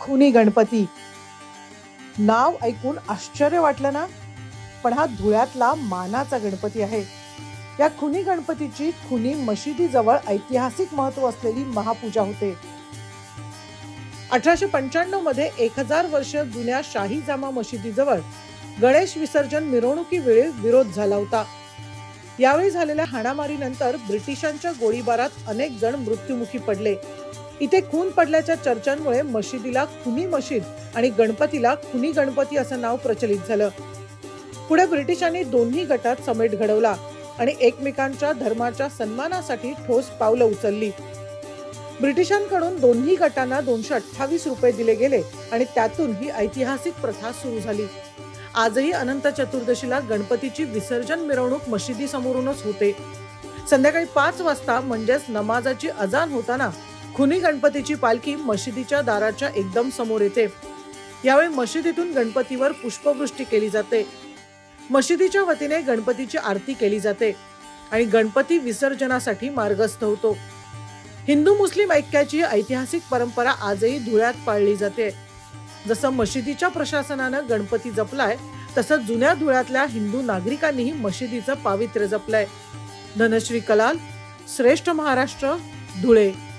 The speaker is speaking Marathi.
खुनी गणपती. नाव ऐकून आश्चर्य वाटलं ना? पण हा धुळ्यातला मानाचा गणपती आहे. या खुनी गणपतीची खुनी मशिदीजवळ ऐतिहासिक महत्त्व असलेली महापूजा होते. अठराशे पंच्याण्णवमध्ये एक हजार वर्ष जुन्या शाही जामा मशिदीजवळ गणेश विसर्जन मिरवणुकीवेळी विरोध झाला होता. यावेळी झालेल्या हाणामारीनंतर ब्रिटिशांच्या गोळीबारात अनेक जण मृत्युमुखी पडले. इथे खून पडल्याच्या चर्चांमुळे मशिदीला खुनी मशीद आणि गणपतीला खुनी गणपती असं नाव प्रचलित झालं. पुढे ब्रिटिशांनी दोन्ही गटात समेट घडवला आणि एकमेकांच्या धर्माच्या सन्मानासाठी ठोस पावलं उचलली. ब्रिटिशांकडून दोन्ही गटांना दोनशे अठ्ठावीस रुपये दिले गेले आणि त्यातून ही ऐतिहासिक प्रथा सुरू झाली. आजही अनंत चतुर्दशीला गणपतीची विसर्जन मिरवणूक मशिदी समोरूनच होते. संध्याकाळी पाच वाजता म्हणजेच नमाजाची अजान होताना खुनी गणपतीची पालखी मशिदीच्या दाराच्या एकदम समोर येते. यावेळी मशिदीतून गणपतीवर पुष्पवृष्टी केली जाते. मशिदीच्या वतीने गणपतीची आरती केली जाते आणि गणपती विसर्जनासाठी मार्गस्थ होतो. हिंदू मुस्लिम ऐक्याची ऐतिहासिक परंपरा आजही धुळ्यात पाळली जाते. जसं मशिदीच्या प्रशासनानं गणपती जपलाय तसं जुन्या धुळ्यातल्या हिंदू नागरिकांनीही मशिदीचं पावित्र्य जपलंय. धनश्री कलाल श्रेष्ठ महाराष्ट्र धुळे.